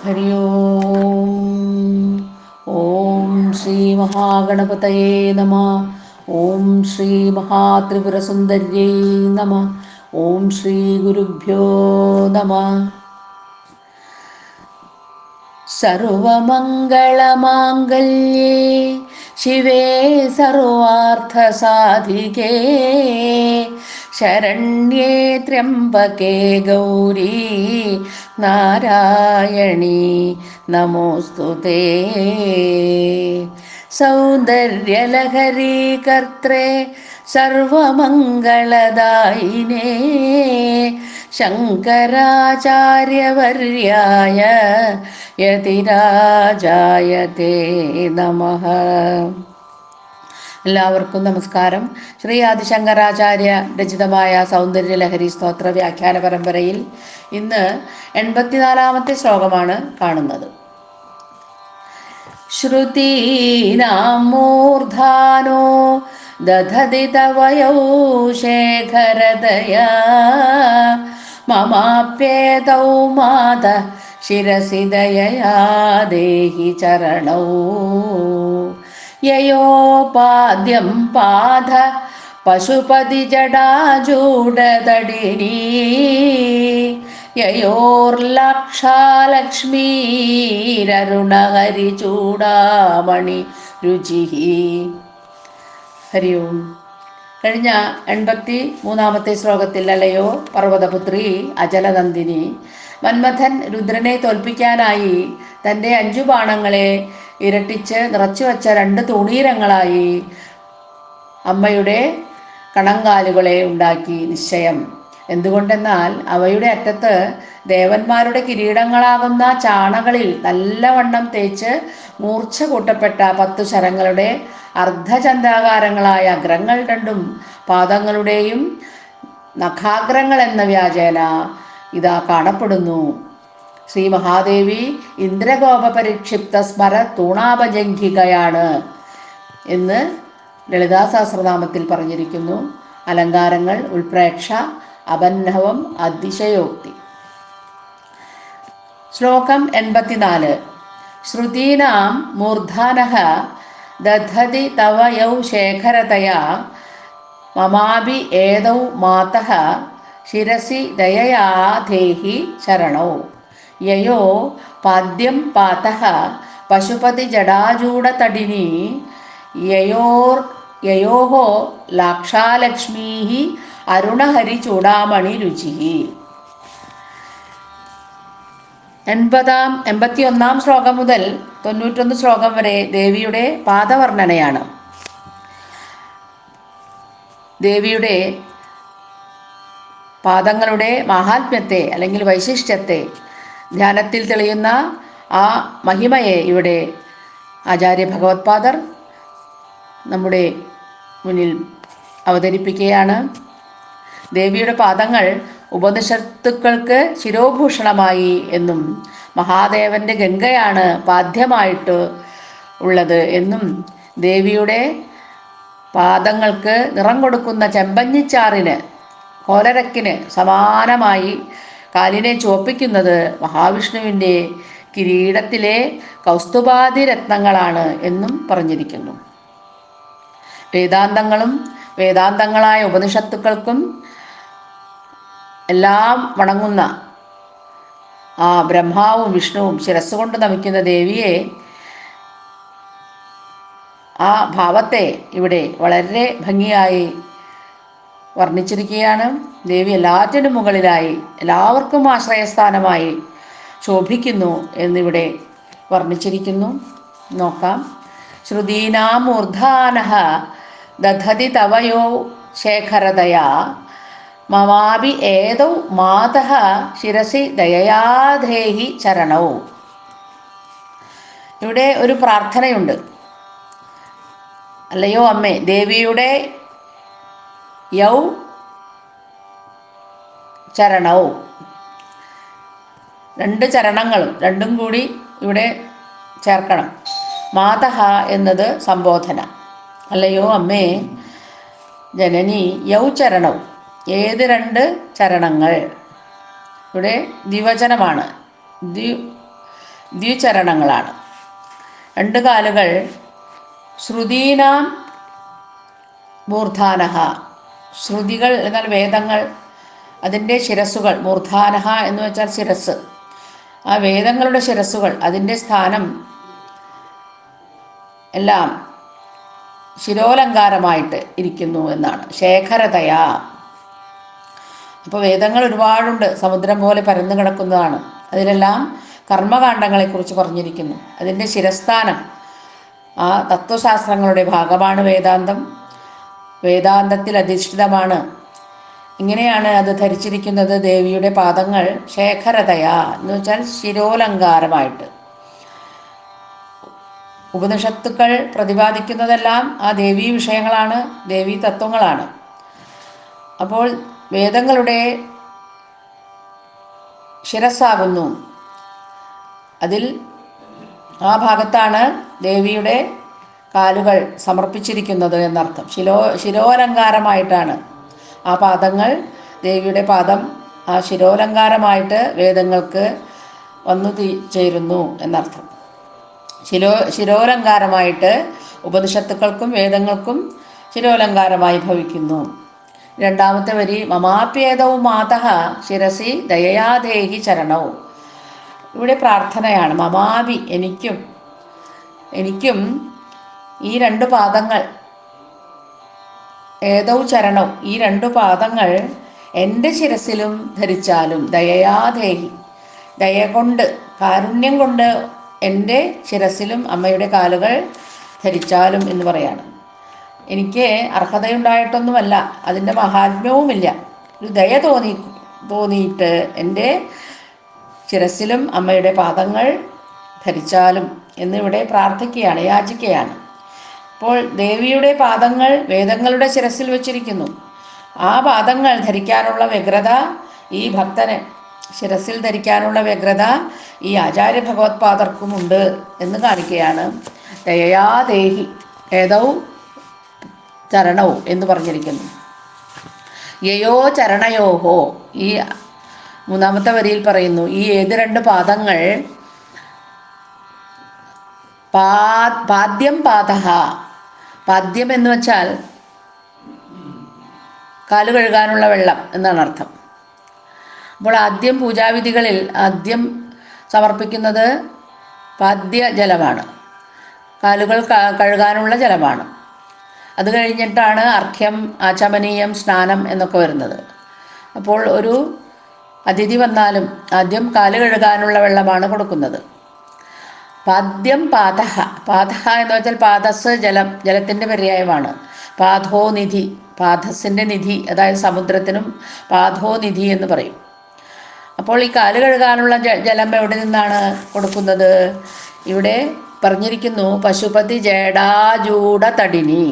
ഹരി ഓം ഓം ശ്രീ മഹാഗണപതയേ നമ ഓം ശ്രീ മഹാത്രിപുരസുന്ദര്യൈ നമ ഓം ശ്രീ ഗുരുഭ്യോ നമ സർവമംഗളമാംഗല്യേ ശിവേ സർവാർത്ഥസാധികേ ശരണ്യേ ത്രയംബകേ ഗൗരീ നാരായണീ നമോസ്തുതേ സൗന്ദര്യലഹരീ കർത്രേ സർവമംഗളദായിനേ. ശങ്കരാചാര്യവർയായ യതിരാജായ തേ നമഃ. എല്ലാവർക്കും നമസ്കാരം. ശ്രീ ആദിശങ്കരാചാര്യ രചിതമായ സൗന്ദര്യലഹരി സ്തോത്ര വ്യാഖ്യാന പരമ്പരയിൽ ഇന്ന് എൺപത്തിനാലാമത്തെ ശ്ലോകമാണ് കാണുന്നത്. ശ്രുതീനാം മൂർധാനോ ദധതി തവയോ ശേഖരദയാ മമാപ്യേതൗ മാത ശിരസിദയയാ ദേഹി ചരണൗ. യയോപാദ്യം പാധ പശുപതി ജടാജൂടതടിനീ യയോർലക്ഷാലക്ഷ്മീരരുണഹരി ചൂടാമണി രുചി ഹരി ഓം. കഴിഞ്ഞ എൺപത്തി മൂന്നാമത്തെ ശ്ലോകത്തിൽ അല്ലയോ പർവതപുത്രി അജലനന്ദിനി മന്മഥൻ രുദ്രനെ തോൽപ്പിക്കാനായി തന്റെ അഞ്ചു ബാണങ്ങളെ ഇരട്ടിച്ച് നിറച്ചു വച്ച രണ്ട് തുണീരങ്ങളായി അമ്മയുടെ കണങ്കാലുകളെ ഉണ്ടാക്കി നിശ്ചയം. എന്തുകൊണ്ടെന്നാൽ അവയുടെ അറ്റത്ത് ദേവന്മാരുടെ കിരീടങ്ങളാകുന്ന ചാണകളിൽ നല്ലവണ്ണം തേച്ച് മൂർച്ച കൂട്ടപ്പെട്ട പത്തു ശരങ്ങളുടെ അർദ്ധചന്ദ്രാകാരങ്ങളായ അഗ്രങ്ങൾ രണ്ടും പാദങ്ങളുടെയും നഖാഗ്രങ്ങൾ എന്ന വ്യാജേന ഇതാ കാണപ്പെടുന്നു. ശ്രീ മഹാദേവി ഇന്ദ്രഗോപ പരിക്ഷിപ്ത സ്മര തൂണാപജംഘികയാണ് എന്ന് ലളിതാ സഹസ്രനാമത്തിൽ പറഞ്ഞിരിക്കുന്നു. അലങ്കാരങ്ങൾ ഉൾപ്രേക്ഷ അപന്നവം അതിശയോക്തി. ശ്ലോകം എൺപത്തിനാല്. ശ്രുതീനാം മൂർധാനഃ ദധതി തവ യൗ ശേഖരതയാ മമാഭി ഏതൗ മാതഃ ശിരസി ദയയാ ദേഹി ശരണൗ. യയോ പാദ്യം പാതഃ പശുപതി ജടാജൂടതടിനി യയോർ യയോः ലാക്ഷാലക്ഷ്മീः അരുണഹരി ചൂടാമണി രുചി. എൺപതാം എൺപത്തിയൊന്നാം ശ്ലോകം മുതൽ തൊണ്ണൂറ്റൊന്ന് ശ്ലോകം വരെ ദേവിയുടെ പാദവർണനയാണ്. ദേവിയുടെ പാദങ്ങളുടെ മഹാത്മ്യത്തെ അല്ലെങ്കിൽ വൈശിഷ്ട്യത്തെ ധ്യാനത്തിൽ തെളിയുന്ന ആ മഹിമയെ ഇവിടെ ആചാര്യ ഭഗവത്പാദർ നമ്മുടെ മുന്നിൽ അവതരിപ്പിക്കുകയാണ്. ദേവിയുടെ പാദങ്ങൾ ഉപനിഷത്തുക്കൾക്ക് ശിരോഭൂഷണമായി എന്നും മഹാദേവന്റെ ഗംഗയാണ് പാദ്യമായിട്ട് ഉള്ളത് എന്നും ദേവിയുടെ പാദങ്ങൾക്ക് നിറം കൊടുക്കുന്ന ചെമ്പഞ്ഞിച്ചാറിന് കോലരക്കിന് സമാനമായി കാലിനെ ചുവപ്പിക്കുന്നത് മഹാവിഷ്ണുവിന്റെ കിരീടത്തിലെ കൗസ്തുഭാതി രത്നങ്ങളാണ് എന്നും പറഞ്ഞിരിക്കുന്നു. വേദാന്തങ്ങളും വേദാന്തങ്ങളായ ഉപനിഷത്തുക്കൾക്കും എല്ലാം വണങ്ങുന്ന ആ ബ്രഹ്മാവും വിഷ്ണുവും ശിരസ്സുകൊണ്ട് നമിക്കുന്ന ദേവിയെ ആ ഭാവത്തെ ഇവിടെ വളരെ ഭംഗിയായി വർണിച്ചിരിക്കുകയാണ്. ദേവി എല്ലാറ്റിനും മുകളിലായി എല്ലാവർക്കും ആശ്രയസ്ഥാനമായി ശോഭിക്കുന്നു എന്നിവിടെ വർണിച്ചിരിക്കുന്നു. നോക്കാം. ശ്രുതീനാമൂർധാന ദധതി തവയോ ശേഖരതയാ. മമാപി ഏതൗ മാതഃ ശിരസി ദയയാധേഹി ചരണൗ. ഇവിടെ ഒരു പ്രാർത്ഥനയുണ്ട്. അല്ലയോ അമ്മേ ദേവിയുടെ യൗ ചരണവും രണ്ട് ചരണങ്ങളും രണ്ടും കൂടി ഇവിടെ ചേർക്കണം. മാതഹ എന്നത് സംബോധന. അല്ലയോ അമ്മേ ജനനി യൗ ചരണവും ഏത് രണ്ട് ചരണങ്ങൾ? ഇവിടെ ദ്വിവചനമാണ്. ദ്വി ദ്വിചരണങ്ങളാണ്. രണ്ട് കാലുകൾ ശ്രുതീനാം മൂർധാനഹ. ശ്രുതികൾ എന്നാൽ വേദങ്ങൾ. അതിന്റെ ശിരസുകൾ മൂർധാനഹ എന്ന് വെച്ചാൽ ശിരസ് ആ വേദങ്ങളുടെ ശിരസുകൾ അതിന്റെ സ്ഥാനം എല്ലാം ശിരോലങ്കാരമായിട്ട് ഇരിക്കുന്നു എന്നാണ്. ശേഖരതയാ. അപ്പോൾ വേദങ്ങൾ ഒരുപാടുണ്ട്. സമുദ്രം പോലെ പരന്നു കിടക്കുന്നതാണ്. അതിലെല്ലാം കർമ്മകാണ്ഡങ്ങളെക്കുറിച്ച് പറഞ്ഞിരിക്കുന്നു. അതിന്റെ ശിരസ്ഥാനം ആ തത്വശാസ്ത്രങ്ങളുടെ ഭാഗമാണ് വേദാന്തം. വേദാന്തത്തിൽ അധിഷ്ഠിതമാണ്. ഇങ്ങനെയാണ് അത് ധരിച്ചിരിക്കുന്നത് ദേവിയുടെ പാദങ്ങൾ ശേഖരതയാ എന്ന് വെച്ചാൽ ശിരോലങ്കാരമായിട്ട്. ഉപനിഷത്തുക്കൾ പ്രതിപാദിക്കുന്നതെല്ലാം ആ ദേവീ വിഷയങ്ങളാണ് ദേവീ തത്വങ്ങളാണ്. അപ്പോൾ വേദങ്ങളുടെ ശിരസ്സാകുന്നു. അതിൽ ആ ഭാഗത്താണ് ദേവിയുടെ കാലുകൾ സമർപ്പിച്ചിരിക്കുന്നത് എന്നർത്ഥം. ശിരോ ശിരോലങ്കാരമായിട്ടാണ്. ആ പാദങ്ങൾ ദേവിയുടെ പാദം ആ ശിരോലങ്കാരമായിട്ട് വേദങ്ങൾക്ക് വന്നു ചേരുന്നു എന്നർത്ഥം. ശിരോ ശിരോലങ്കാരമായിട്ട് ഉപനിഷത്തുക്കൾക്കും വേദങ്ങൾക്കും ശിരോലങ്കാരമായി ഭവിക്കുന്നു. രണ്ടാമത്തെ വരി മമാപ്യേതവും മാതഃ ശിരസി ദയയാദേഹി ചരണവും ഇവിടെ പ്രാർത്ഥനയാണ്. മമാവി എനിക്കും എനിക്കും ഈ രണ്ട് പാദങ്ങൾ. ഏതോ ചരണം. ഈ രണ്ട് പാദങ്ങൾ എന്റെ ശിരസിലും ധരിച്ചാലും ദയയാദേഹി. ദയ കൊണ്ട് കാരുണ്യം കൊണ്ട് എന്റെ ശിരസിലും അമ്മയുടെ കാലുകൾ ധരിച്ചാലും എന്ന് പറയാണ്. എനിക്ക് അർഹതയുണ്ടായിട്ടൊന്നുമല്ല. അതിന്റെ മഹാത്മ്യവുമില്ല. ഒരു ദയ തോന്നി തോന്നിയിട്ട് എന്റെ ശിരസിലും അമ്മയുടെ പാദങ്ങൾ ധരിച്ചാലും എന്നിവിടെ പ്രാർത്ഥിക്കുകയാണ് യാചിക്കുകയാണ്. അപ്പോൾ ദേവിയുടെ പാദങ്ങൾ വേദങ്ങളുടെ ശിരസിൽ വച്ചിരിക്കുന്നു. ആ പാദങ്ങൾ ധരിക്കാനുള്ള വ്യഗ്രത ഈ ഭക്തന് ശിരസിൽ ധരിക്കാനുള്ള വ്യഗ്രത ഈ ആചാര്യ ഭഗവത്പാദർക്കുമുണ്ട് എന്ന് കാണിക്കുകയാണ് ദയയാദേഹി ഏതൗ ചരണവും എന്ന് പറഞ്ഞിരിക്കുന്നു. യയോ ചരണയോഹോ ഈ മൂന്നാമത്തെ വരിയിൽ പറയുന്നു. ഈ ഏത് രണ്ട് പാദങ്ങൾ പാദ്യം പാദഹ പാദ്യം എന്ന് വെച്ചാൽ കാൽ കഴുകാനുള്ള വെള്ളം എന്നാണ് അർത്ഥം. അപ്പോൾ ആദ്യം പൂജാവിധികളിൽ ആദ്യം സമർപ്പിക്കുന്നത് പാദ്യ ജലമാണ് കാലുകൾ കഴുകാനുള്ള ജലമാണ്. അത് കഴിഞ്ഞിട്ടാണ് അർഘ്യം ആചമനീയം സ്നാനം എന്നൊക്കെ വരുന്നത്. അപ്പോൾ ഒരു അതിഥി വന്നാലും ആദ്യം കാൽ കഴുകാനുള്ള വെള്ളമാണ് കൊടുക്കുന്നത്. പാദ്യം പാതഹ പാതഹ എന്ന് വെച്ചാൽ പാദസ് ജലം ജലത്തിന്റെ പര്യായമാണ്. പാധോ നിധി പാദസിന്റെ നിധി അതായത് സമുദ്രത്തിനും പാധോ നിധി എന്ന് പറയും. അപ്പോൾ ഈ കാൽ കഴുകാനുള്ള ജലം എവിടെ നിന്നാണ് കൊടുക്കുന്നത്? ഇവിടെ പറഞ്ഞിരിക്കുന്നു പശുപതി ജേടാജൂട തടിനി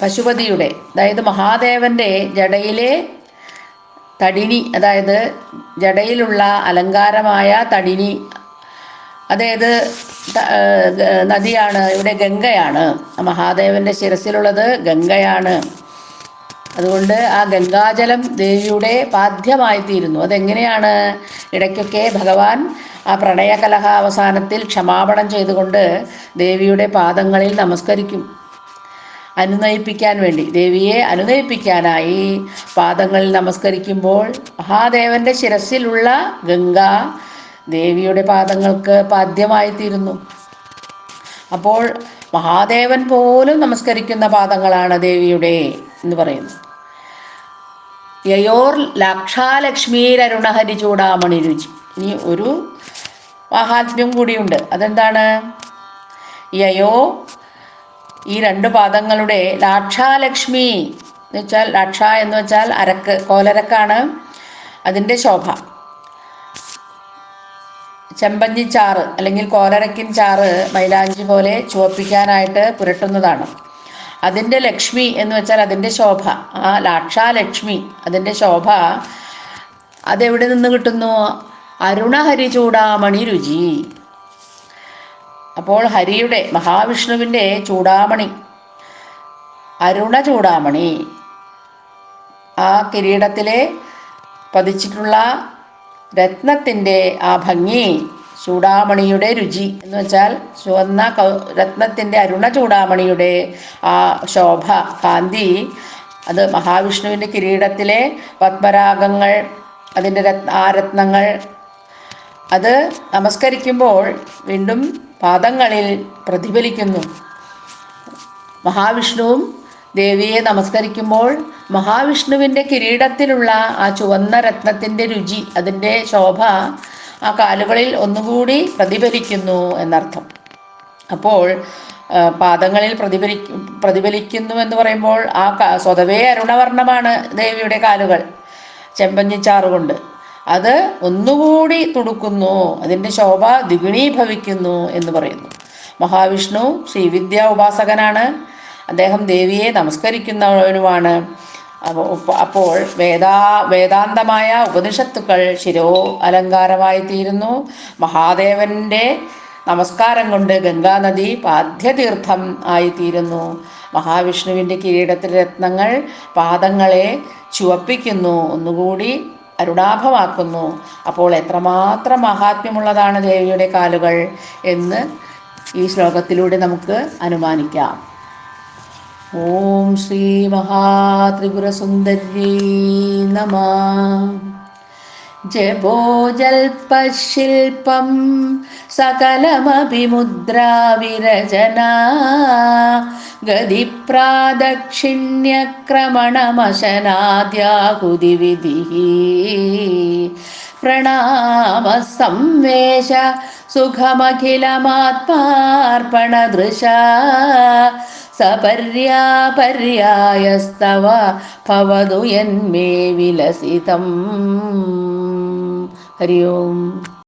പശുപതിയുടെ അതായത് മഹാദേവന്റെ ജടയിലെ തടിനി അതായത് ജടയിലുള്ള അലങ്കാരമായ തടിനി അതേത് ത- ഏർ ഗ- നദിയാണ് ഇവിടെ ഗംഗയാണ്. മഹാദേവന്റെ ശിരസിലുള്ളത് ഗംഗയാണ്. അതുകൊണ്ട് ആ ഗംഗാജലം ദേവിയുടെ പാദ്യമായി തീരുന്നു അതെങ്ങനെയാണ്? ഇടയ്ക്കൊക്കെ ഭഗവാൻ ആ പ്രണയകലഹ അവസാനത്തിൽ ക്ഷമാപണം ചെയ്തുകൊണ്ട് ദേവിയുടെ പാദങ്ങളിൽ നമസ്കരിക്കും. അനുനയിപ്പിക്കാൻ വേണ്ടി. ദേവിയെ അനുനയിപ്പിക്കാനായി പാദങ്ങളിൽ നമസ്കരിക്കുമ്പോൾ മഹാദേവന്റെ ശിരസിലുള്ള ഗംഗ ദേവിയുടെ പാദങ്ങൾക്ക് പാദ്യമായി തീരുന്നു അപ്പോൾ മഹാദേവൻ പോലും നമസ്കരിക്കുന്ന പാദങ്ങളാണ് ദേവിയുടെ എന്ന് പറയുന്നു. യയോർ ലാക്ഷാലക്ഷ്മീരരുണഹരി ചൂടാമണി രുചി. ഇനി ഒരു മഹാത്മ്യം കൂടിയുണ്ട്. അതെന്താണ്? യയോ ഈ രണ്ട് പാദങ്ങളുടെ ലാക്ഷാലക്ഷ്മി എന്ന് വെച്ചാൽ ലാക്ഷ എന്ന് വെച്ചാൽ അരക്ക് കോലരക്കാണ് അതിന്റെ ശോഭ. ചെമ്പഞ്ഞി ചാറ് അല്ലെങ്കിൽ കോലരക്കിൻ ചാറ് മൈലാഞ്ചി പോലെ ചുവപ്പിക്കാനായിട്ട് പുരട്ടുന്നതാണ്. അതിന്റെ ലക്ഷ്മി എന്ന് വെച്ചാൽ അതിന്റെ ശോഭ. ആ ലാക്ഷാലക്ഷ്മി അതിന്റെ ശോഭ അതെവിടെ നിന്ന് കിട്ടുന്നു? അരുണഹരി ചൂടാമണി രുചി. അപ്പോൾ ഹരിയുടെ മഹാവിഷ്ണുവിന്റെ ചൂടാമണി അരുണ ചൂടാമണി ആ കിരീടത്തിലെ പതിച്ചിട്ടുള്ള രത്നത്തിന്റെ ആ ഭംഗി ചൂടാമണിയുടെ രുചി എന്ന് വെച്ചാൽ ചുവന്ന കൗ രത്നത്തിന്റെ അരുണ ചൂടാമണിയുടെ ആ ശോഭ കാന്തി അത് മഹാവിഷ്ണുവിന്റെ കിരീടത്തിലെ പത്മരാഗങ്ങൾ അതിന്റെ രത്ന ആ രത്നങ്ങൾ അത് നമസ്കരിക്കുമ്പോൾ വീണ്ടും പാദങ്ങളിൽ പ്രതിഫലിക്കുന്നു. മഹാവിഷ്ണുവും ദേവിയെ നമസ്കരിക്കുമ്പോൾ മഹാവിഷ്ണുവിന്റെ കിരീടത്തിലുള്ള ആ ചുവന്ന രത്നത്തിന്റെ രുചി അതിന്റെ ശോഭ ആ കാലുകളിൽ ഒന്നുകൂടി പ്രതിഫലിക്കുന്നു എന്നർത്ഥം. അപ്പോൾ പാദങ്ങളിൽ പ്രതിഫലി പ്രതിഫലിക്കുന്നു എന്ന് പറയുമ്പോൾ ആ സ്വതവേ അരുണവർണമാണ് ദേവിയുടെ കാലുകൾ. ചെമ്പഞ്ഞിച്ചാറുകൊണ്ട്. അത് ഒന്നുകൂടി തുടുക്കുന്നു. അതിന്റെ ശോഭ ദ്വിഗുണീഭവിക്കുന്നു എന്ന് പറയുന്നു. മഹാവിഷ്ണു ശ്രീവിദ്യ ഉപാസകനാണ്. അദ്ദേഹം ദേവിയെ നമസ്കരിക്കുന്നവനുമാണ്. അപ്പോൾ വേദാ വേദാന്തമായ ഉപനിഷത്തുക്കൾ ശിരോ അലങ്കാരമായി തീരുന്നു. മഹാദേവന്റെ നമസ്കാരം കൊണ്ട് ഗംഗാനദി പാദ്യതീർത്ഥം ആയിത്തീരുന്നു മഹാവിഷ്ണുവിന്റെ കിരീടത്തിലെ രത്നങ്ങൾ പാദങ്ങളെ ചുവപ്പിക്കുന്നു. ഒന്നുകൂടി അരുണാഭമാക്കുന്നു. അപ്പോൾ എത്രമാത്രം മഹാത്മ്യമുള്ളതാണ് ദേവിയുടെ കാലുകൾ എന്ന് ഈ ശ്ലോകത്തിലൂടെ നമുക്ക് അനുമാനിക്കാം. ഓം ശ്രീ മഹാത്രിപുരസുന്ദരീ നമ. ജപോജൽപശില്പം സകലമപി മുദ്രാവിരചന ഗതിപ്രാദക്ഷിണ്യക്രമണമശനാദ്യാഹുതിവിധിः പ്രണാമസംവേശ സുഖമഖിലമാത്മാർപ്പണദൃശ. സപര്യാപര്യായസ്തവ ഭവതു യന്മേ വിലസിതം. ഹരി ഓം